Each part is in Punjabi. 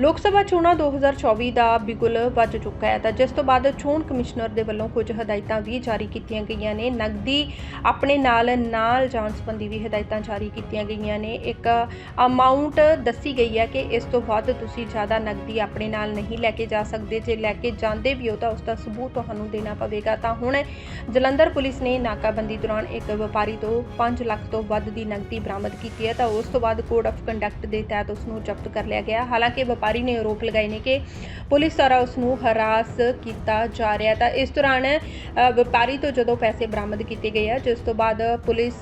ਲੋਕ ਸਭਾ ਚੋਣਾਂ 2024 ਦਾ ਬਿਗੁਲ ਵੱਜ ਚੁੱਕਾ ਹੈ ਤਾਂ ਜਿਸ ਤੋਂ ਬਾਅਦ ਚੋਣ ਕਮਿਸ਼ਨਰ ਦੇ ਵੱਲੋਂ ਕੁਝ ਹਦਾਇਤਾਂ ਵੀ ਜਾਰੀ ਕੀਤੀਆਂ ਗਈਆਂ ਨੇ। ਨਗਦੀ ਆਪਣੇ ਨਾਲ ਨਾਲ ਜਾਣ ਸੰਬੰਧੀ ਵੀ ਹਦਾਇਤਾਂ ਜਾਰੀ ਕੀਤੀਆਂ ਗਈਆਂ ਨੇ। ਇੱਕ ਅਮਾਉਂਟ ਦੱਸੀ ਗਈ ਹੈ ਕਿ ਇਸ ਤੋਂ ਵੱਧ ਤੁਸੀਂ ਜ਼ਿਆਦਾ ਨਗਦੀ ਆਪਣੇ ਨਾਲ ਨਹੀਂ ਲੈ ਕੇ ਜਾ ਸਕਦੇ। ਜੇ ਲੈ ਕੇ ਜਾਂਦੇ ਵੀ ਹੋ ਤਾਂ ਉਸ ਦਾ ਸਬੂਤ ਤੁਹਾਨੂੰ ਦੇਣਾ ਪਵੇਗਾ। ਤਾਂ ਹੁਣ ਜਲੰਧਰ ਪੁਲਿਸ ਨੇ ਨਾਕਾਬੰਦੀ ਦੌਰਾਨ ਇੱਕ ਵਪਾਰੀ ਤੋਂ 5 ਲੱਖ ਤੋਂ ਵੱਧ ਦੀ ਨਗਦੀ ਬਰਾਮਦ ਕੀਤੀ ਹੈ ਤਾਂ ਉਸ ਤੋਂ ਬਾਅਦ ਕੋਡ ਆਫ ਕੰਡਕਟ ਦੇ ਤਹਿਤ ਉਸ ਨੂੰ ਜ਼ਬਤ ਕਰ ਲਿਆ ਗਿਆ। ਹਾਲਾਂਕਿ ਵਪਾਰੀ ਨੇ ਆਰੋਪ ਲਗਾਏ ਨੇ ਕਿ ਪੁਲਿਸ ਦੁਆਰਾ ਉਸ ਨੂੰ ਹਰਾਸ ਕੀਤਾ ਜਾ ਰਿਹਾ ਤਾਂ ਇਸ ਦੌਰਾਨ ਵਪਾਰੀ ਤੋਂ ਜਦੋਂ ਪੈਸੇ ਬਰਾਮਦ ਕੀਤੇ ਗਏ ਆ, ਜਿਸ ਤੋਂ ਬਾਅਦ ਪੁਲਿਸ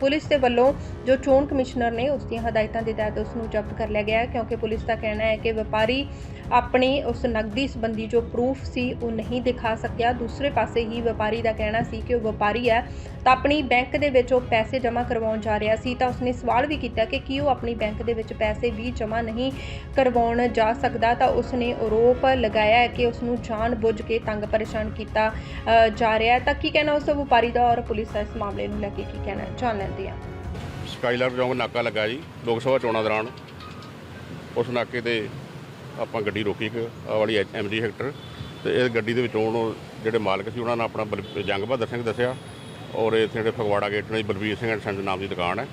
ਪੁਲਿਸ ਦੇ ਵੱਲੋਂ ਜੋ ਚੋਣ ਕਮਿਸ਼ਨਰ ਨੇ ਉਸ ਦੀਆਂ ਹਦਾਇਤਾਂ ਦੇ ਤਹਿਤ ਉਸ ਨੂੰ ਜ਼ਬਤ ਕਰ ਲਿਆ ਗਿਆ ਕਿਉਂਕਿ ਪੁਲਿਸ ਦਾ ਕਹਿਣਾ ਹੈ ਕਿ ਵਪਾਰੀ ਆਪਣੀ ਉਸ ਨਗਦੀ ਸੰਬੰਧੀ ਜੋ ਪ੍ਰੂਫ ਸੀ, ਉਹ ਨਹੀਂ ਦਿਖਾ ਸਕਿਆ। ਦੂਸਰੇ ਪਾਸੇ ਹੀ ਵਪਾਰੀ ਦਾ ਕਹਿਣਾ ਸੀ ਕਿ ਉਹ ਵਪਾਰੀ ਹੈ, ਤਾਂ ਆਪਣੀ ਬੈਂਕ ਦੇ ਵਿੱਚ ਉਹ ਪੈਸੇ ਜਮ੍ਹਾਂ ਕਰਵਾਉਣ ਜਾ ਰਿਹਾ ਸੀ, ਤਾਂ ਉਸਨੇ ਸਵਾਲ ਵੀ ਕੀਤਾ ਕਿ ਕੀ ਉਹ ਆਪਣੀ ਬੈਂਕ ਦੇ ਵਿੱਚ ਪੈਸੇ ਵੀ ਜਮ੍ਹਾਂ ਨਹੀਂ ਕਰਵਾ ਕਰਵਾਉਣ ਜਾ ਸਕਦਾ ਤਾਂ ਉਸਨੇ ਆਰੋਪ ਲਗਾਇਆ ਹੈ ਕਿ ਉਸ ਨੂੰ ਜਾਣ ਬੁੱਝ ਕੇ ਤੰਗ ਪਰੇਸ਼ਾਨ ਕੀਤਾ ਜਾ ਰਿਹਾ ਹੈ। ਤਾਂ ਕੀ ਕਹਿਣਾ ਉਸ ਵਪਾਰੀ ਦਾ ਔਰ ਪੁਲਿਸ ਦਾ ਇਸ ਮਾਮਲੇ ਨੂੰ ਲੈ ਕੇ ਕੀ ਕਹਿਣਾ ਜਾਣ ਲੈਂਦੇ ਹਾਂ ਸਕਾਈਲਰ ਚੌਂਕ ਨਾਕਾ ਲੱਗਾ ਜੀ, ਲੋਕ ਸਭਾ ਚੋਣਾਂ ਦੌਰਾਨ। ਉਸ ਨਾਕੇ ਤੇ ਆਪਾਂ ਗੱਡੀ ਰੋਕੀ ਇੱਕ, ਆਹ ਵਾਲੀ ਐਮਜੀ ਹੈਕਟਰ। ਤੇ ਇਹ ਗੱਡੀ ਦੇ ਵਿੱਚੋਂ ਉਹ ਜਿਹੜੇ ਮਾਲਕ ਸੀ, ਉਹਨਾਂ ਨੇ ਆਪਣਾ ਬਲ- ਜੰਗ ਬਹਾਦਰ ਸਿੰਘ ਦੱਸਿਆ। ਔਰ ਇੱਥੇ ਜਿਹੜੇ ਫਗਵਾੜਾ ਗੇਟ ਨੇ, ਬਲਬੀਰ ਸਿੰਘ ਐਂਡ ਸੰਸ ਨਾਮ ਦੀ ਦੁਕਾਨ ਹੈ।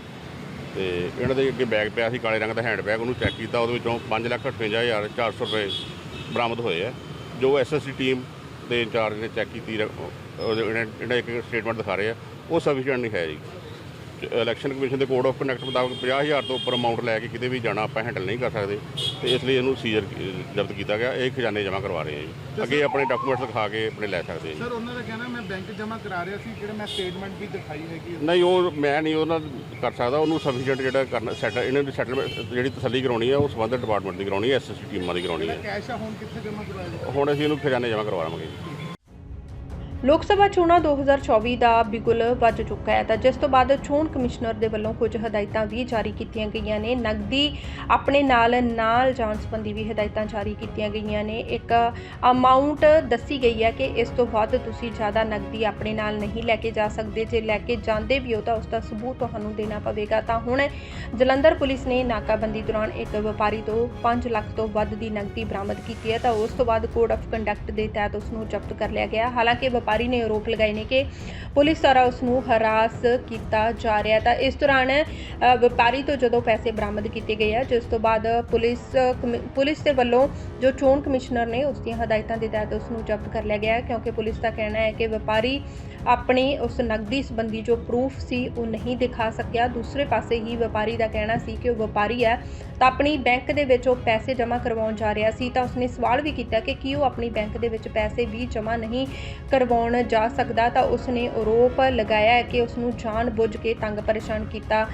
ਤੇ ਇਹਨਾਂ ਦੇ ਅੱਗੇ ਬੈਗ ਪਿਆ ਸੀ ਕਾਲੇ ਰੰਗ ਦਾ ਹੈਂਡ ਬੈਗ ਉਹਨੂੰ ਚੈੱਕ ਕੀਤਾ ਉਹਦੇ ਵਿੱਚੋਂ 558400 ਰੁਪਏ ਬਰਾਮਦ ਹੋਏ ਆ ਜੋ ਐਸਐਸਸੀ ਟੀਮ ਦੇ ਇੰਚਾਰਜ ਨੇ ਚੈੱਕ ਕੀਤੀ ਇਹਨਾਂ ਇੱਕ ਸਟੇਟਮੈਂਟ ਦਿਖਾ ਰਹੇ ਆ ਉਹ ਸਫੀਸ਼ੀਐਂਟ ਨਹੀਂ ਹੈ ਜੀ ਇਲੈਕਸ਼ਨ ਕਮਿਸ਼ਨ ਦੇ ਕੋਡ ਆਫ ਕੰਡਕਟ ਮੁਤਾਬਕ 50000 ਤੋਂ ਉੱਪਰ ਅਮਾਉਂਟ ਲੈ ਕੇ ਕਿਤੇ ਵੀ ਜਾਣਾ ਆਪਾਂ ਹੈਂਡਲ ਨਹੀਂ ਕਰ ਸਕਦੇ। ਤੇ ਇਸ ਲਈ ਇਹਨੂੰ ਸੀਜ਼ਰ ਜ਼ਬਤ ਕੀਤਾ ਗਿਆ। ਇਹ ਖਜ਼ਾਨੇ ਜਮ੍ਹਾਂ ਕਰਵਾ ਰਹੇ ਆ ਜੀ। ਅੱਗੇ ਆਪਣੇ ਡਾਕੂਮੈਂਟਸ ਦਿਖਾ ਕੇ ਆਪਣੇ ਲੈ ਸਕਦੇ ਜੀ। ਸਰ ਉਹਨਾਂ ਦਾ ਕਹਿਣਾ ਮੈਂ ਬੈਂਕ ਜਮ੍ਹਾਂ ਕਰਾ ਰਿਹਾ ਸੀ ਜਿਹੜਾ ਮੈਂ ਸਟੇਟਮੈਂਟ ਵੀ ਦਿਖਾਈ ਹੈਗੀ ਨਹੀਂ ਉਹ ਮੈਂ ਨਹੀਂ ਉਹਨਾਂ ਕਰ ਸਕਦਾ। ਉਹਨੂੰ ਸਫੀਸ਼ੀਐਂਟ ਜਿਹੜਾ ਕਰਨਾ ਸੈਟ ਇਹਨਾਂ ਦੀ ਸੈਟਲਮੈਂਟ ਜਿਹੜੀ ਤਸੱਲੀ ਕਰਾਉਣੀ ਹੈ ਉਹ ਸੰਬੰਧਿਤ ਡਿਪਾਰਟਮੈਂਟ ਦੀ ਕਰਾਉਣੀ ਹੈ ਐਸਐਸਸੀ ਟੀਮਾਂ ਦੀ ਕਰਾਉਣੀ ਹੈ ਕੈਸ਼ ਆ ਹੁਣ ਕਿੱਥੇ ਜਮ੍ਹਾਂ ਕਰਵਾਇਆ? ਹੁਣ ਅਸੀਂ ਇਹਨੂੰ ਖਜ਼ਾਨੇ ਜਮ੍ਹਾਂ ਕਰਵਾਵਾਂਗੇ ਜੀ। ਲੋਕ ਸਭਾ ਚੋਣਾਂ 2024 ਦਾ ਬਿਗੁਲ ਵੱਜ ਚੁੱਕਾ ਹੈ ਤਾਂ ਜਿਸ ਤੋਂ ਬਾਅਦ ਚੋਣ ਕਮਿਸ਼ਨਰ ਦੇ ਵੱਲੋਂ ਕੁਝ ਹਦਾਇਤਾਂ ਵੀ ਜਾਰੀ ਕੀਤੀਆਂ ਗਈਆਂ ਨੇ। ਨਗਦੀ ਆਪਣੇ ਨਾਲ ਨਾਲ ਜਾਣ ਸੰਬੰਧੀ ਵੀ ਹਦਾਇਤਾਂ ਜਾਰੀ ਕੀਤੀਆਂ ਗਈਆਂ ਨੇ। ਇੱਕ ਅਮਾਉਂਟ ਦੱਸੀ ਗਈ ਹੈ ਕਿ ਇਸ ਤੋਂ ਵੱਧ ਤੁਸੀਂ ਜ਼ਿਆਦਾ ਨਗਦੀ ਆਪਣੇ ਨਾਲ ਨਹੀਂ ਲੈ ਕੇ ਜਾ ਸਕਦੇ। ਜੇ ਲੈ ਕੇ ਜਾਂਦੇ ਵੀ ਹੋ ਤਾਂ ਉਸ ਦਾ ਸਬੂਤ ਤੁਹਾਨੂੰ ਦੇਣਾ ਪਵੇਗਾ। ਤਾਂ ਹੁਣ ਜਲੰਧਰ ਪੁਲਿਸ ਨੇ ਨਾਕਾਬੰਦੀ ਦੌਰਾਨ ਇੱਕ ਵਪਾਰੀ ਤੋਂ 5 ਲੱਖ ਤੋਂ ਵੱਧ ਦੀ ਨਗਦੀ ਬਰਾਮਦ ਕੀਤੀ ਹੈ ਤਾਂ ਉਸ ਤੋਂ ਬਾਅਦ ਕੋਡ ਆਫ ਕੰਡਕਟ ਦੇ ਤਹਿਤ ਉਸ ਨੂੰ ਜ਼ਬਤ ਕਰ ਲਿਆ ਗਿਆ। ਹਾਲਾਂਕਿ ਵਪਾਰੀ ਨੇ ਆਰੋਪ ਲਗਾਏ ਨੇ ਕਿ ਪੁਲਿਸ ਦੁਆਰਾ ਉਸ ਨੂੰ ਹਰਾਸ ਕੀਤਾ ਜਾ ਰਿਹਾ ਤਾਂ ਇਸ ਦੌਰਾਨ ਵਪਾਰੀ ਤੋਂ ਜਦੋਂ ਪੈਸੇ ਬਰਾਮਦ ਕੀਤੇ ਗਏ ਆ, ਜਿਸ ਤੋਂ ਬਾਅਦ ਪੁਲਿਸ, ਕਮਿ- ਪੁਲਿਸ ਦੇ ਵੱਲੋਂ ਜੋ ਚੋਣ ਕਮਿਸ਼ਨਰ ਨੇ ਉਸ ਦੀਆਂ ਹਦਾਇਤਾਂ ਦੇ ਤਹਿਤ ਉਸ ਨੂੰ ਜ਼ਬਤ ਕਰ ਲਿਆ ਗਿਆ ਕਿਉਂਕਿ ਪੁਲਿਸ ਦਾ ਕਹਿਣਾ ਹੈ ਕਿ ਵਪਾਰੀ ਆਪਣੀ ਉਸ ਨਗਦੀ ਸੰਬੰਧੀ ਜੋ ਪ੍ਰੂਫ ਸੀ, ਉਹ ਨਹੀਂ ਦਿਖਾ ਸਕਿਆ। ਦੂਸਰੇ ਪਾਸੇ ਹੀ ਵਪਾਰੀ ਦਾ ਕਹਿਣਾ ਸੀ ਕਿ ਉਹ ਵਪਾਰੀ ਹੈ, ਤਾਂ ਆਪਣੀ ਬੈਂਕ ਦੇ ਵਿੱਚ ਉਹ ਪੈਸੇ ਜਮ੍ਹਾਂ ਕਰਵਾਉਣ ਜਾ ਰਿਹਾ ਸੀ। ਤਾਂ ਉਸਨੇ ਸਵਾਲ ਵੀ ਕੀਤਾ ਕਿ ਕੀ ਉਹ ਆਪਣੀ ਬੈਂਕ ਦੇ ਵਿੱਚ ਪੈਸੇ ਵੀ ਜਮ੍ਹਾਂ ਨਹੀਂ ਕਰਵਾ ਕਰਵਾਉਣ ਜਾ ਸਕਦਾ ਤਾਂ ਉਸਨੇ ਆਰੋਪ ਲਗਾਇਆ ਹੈ ਕਿ ਉਸ ਨੂੰ ਜਾਣ ਬੁੱਝ ਕੇ ਤੰਗ ਪਰੇਸ਼ਾਨ ਕੀਤਾ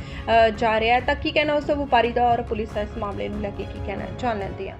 ਜਾ ਰਿਹਾ ਹੈ। ਤਾਂ ਕੀ ਕਹਿਣਾ ਉਸ ਵਪਾਰੀ ਦਾ ਔਰ ਪੁਲਿਸ ਦਾ ਇਸ ਮਾਮਲੇ ਨੂੰ ਲੈ ਕੇ ਕੀ ਕਹਿਣਾ ਜਾਣ ਲੈਂਦੇ ਹਾਂ।